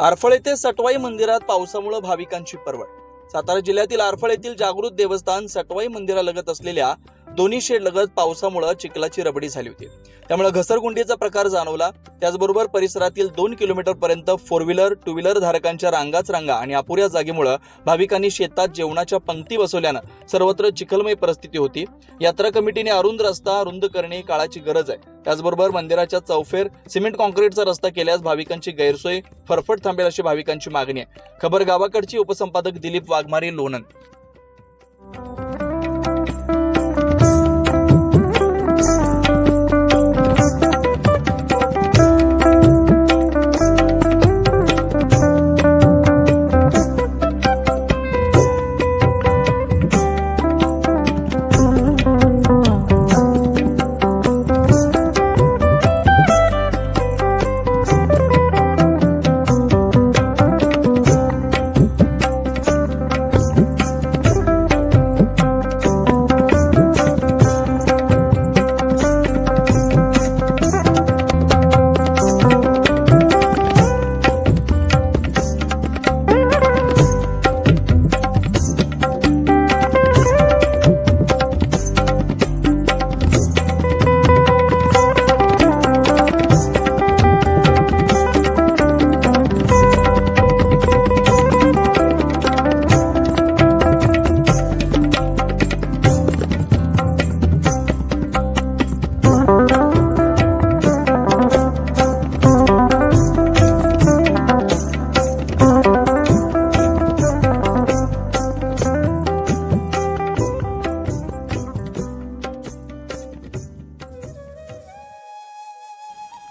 आरफळ येथे सटवाई मंदिरात पावसामुळे भाविकांची परवड. सातारा जिल्ह्यातील आरफळ येथील जागृत देवस्थान सटवाई मंदिरालगत असलेल्या दोन्ही शेड लगत पावसामुळे चिखलाची रबडी झाली होती. त्यामुळे घसरगुंडीचा प्रकार जाणवला. त्याचबरोबर परिसरातील दोन किलोमीटर पर्यंत फोर व्हीलर टू व्हीलर धारकांच्या रांगाच रांगा आणि अपुऱ्या जागेमुळे भाविकांनी शेतात जेवणाच्या पंक्ती बसवल्यानं सर्वत्र चिखलमय परिस्थिती होती. यात्रा कमिटीने अरुंद रस्ता रुंद करणे काळाची गरज आहे. त्याचबरोबर मंदिराच्या चौफेर सिमेंट कॉन्क्रीटचा रस्ता केल्यास भाविकांची गैरसोय फरफट थांबेल अशी भाविकांची मागणी आहे. खबर गावाकडची उपसंपादक दिलीप वाघमारे लोणंद.